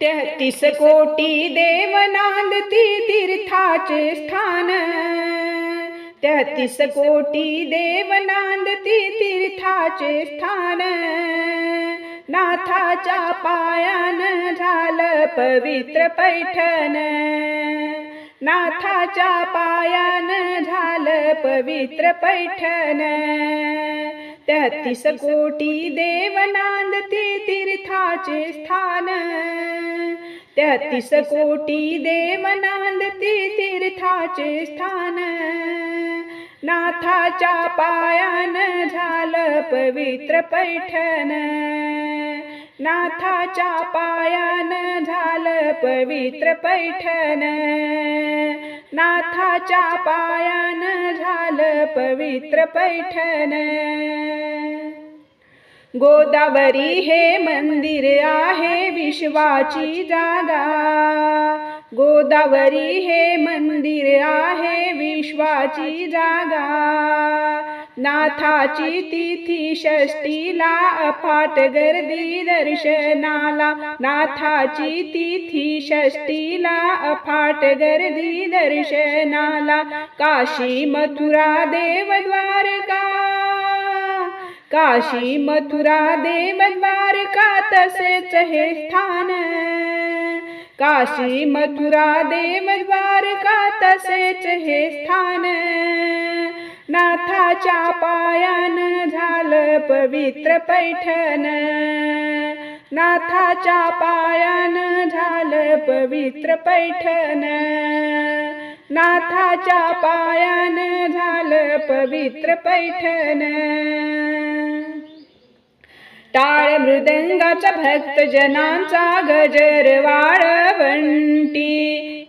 तेहतीस कोटी देवनांदती तीर्थाचे स्थान. तेहतीस कोटी देवनांदती तीर्थाचे स्थान. नाथाच्या पायान झालं पवित्र पैठण. नाथाच्या पायान झालं पवित्र पैठण. तेहतीस कोटी देवनांदती तीर्थाचे स्थान. तेहतीस कोटी देव नांदती तीर्थाचे स्थान. नाथाच्या पायान झालं पवित्र पैठण. नाथाच्या पायान झालं पवित्र पैठण. नाथाच्या पायान झालं पवित्र पैठण. गोदावरी हे मंदिर आहे विश्वाची जागा. गोदावरी हे मंदिर आहे विश्वाची जागा. नाथाची तिथी षष्टीला अफाट गर्दी दर्शनाला. नाथाची तिथी षष्टीला अफाट गर्दी दर्शनाला. काशी मथुरा देव द्वारका काशी मथुरा देव द्वारका तसेच हे स्थान. काशी मथुरा देव द्वारका तसेच हे स्थान. नाथाच्या पायान झालं पवित्र पैठण. नाथाच्या पायान झालं पवित्र पैठण. नाथाच्या पायान झालं पवित्र पैठण. टाळ मृदंगाचा भक्त जनांचा गजर वाळवंटी.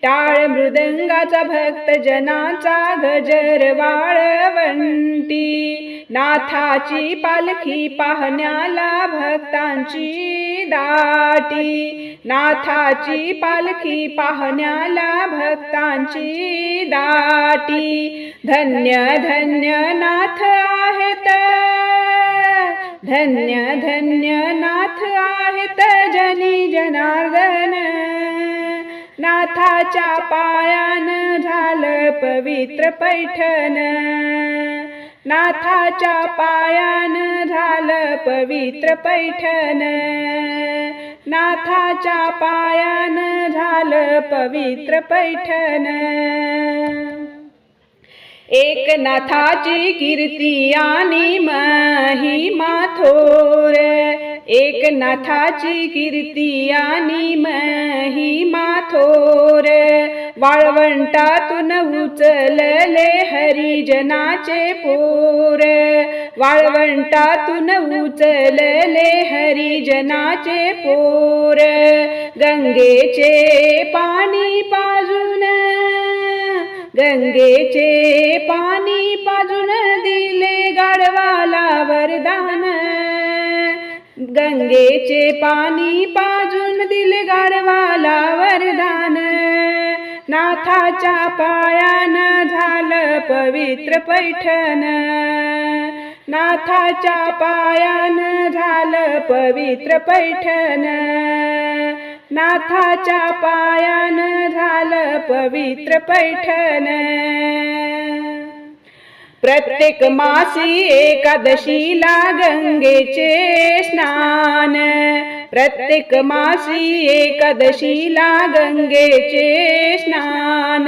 टाळ मृदंगाचा भक्त जनांचा गजर वाळवंटी. नाथाची पालखी पाहण्याला भक्तांची दाटी. नाथाची पालखी पाहण्याला भक्तांची दाटी. धन्य धन्य नाथ आहेत. धन्य धन्य नाथ आहेत जनी जनार्दन. नाथाच्या पायान झालं पवित्र पैठण. नाथाच्या पायान झालं पवित्र पैठण. नाथाच्या पायान झालं पवित्र पैठण. एक नाथाची कीर्ती आणि महिमा थोर. एक नाथाची कीर्ती आणि महिमा थोर. वाळवंटातून उचलले हरिजनाचे पोर. वाळवंटातून उचलले हरिजनाचे पोर. गंगेचे पाणी पा गंगेचे पाणी पाजून दिले गाढवाला वरदान. गंगेचे पाणी पाजून दिले गाढवाला वरदान. नाथाच्या पायान झालं पवित्र पैठण. नाथाच्या पायान झालं पवित्र पैठण. नाथाच्या पायान झालं पवित्र पैठण. प्रत्येक मासी एकादशीला गंगेचे स्नान. प्रत्येक मासी एकादशीला गंगेचे स्नान.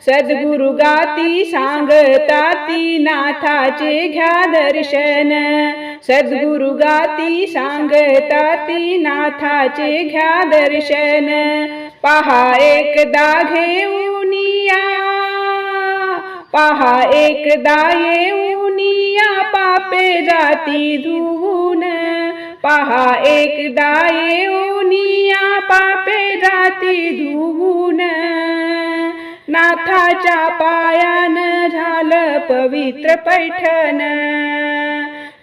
सद्गुरु गाती सांगताती नाथाचे घ्या दर्शन. सद्गुरु गाती सांगताती नाथाचे घ्या दर्शन. पहा एकदा घेऊन या. पहा एकदा येऊन या पापे जाती धुवून पहा एकदा येऊन या पापे जाती धुवून नाथाच्या पायान झालं पवित्र पैठण.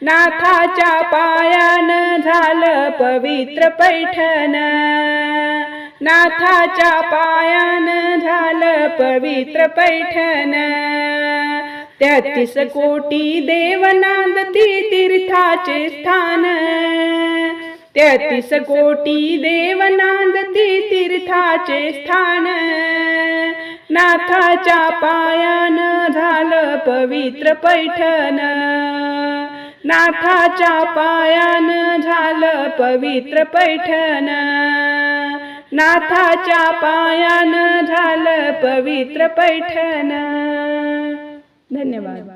नाथाच्या पायान झालं पवित्र पैठण. नाथाच्या पायान झालं पवित्र पैठण. तेहतीस कोटी देवनांदती तीर्थाचे स्थान. तेहतीस कोटी देवनांदती तीर्थाचे स्थान. नाथाच्या पायान झालं पवित्र पैठण. नाथाच्या पायान झालं पवित्र पैठण. नाथाच्या पायान झालं पवित्र पैठण. धन्यवाद.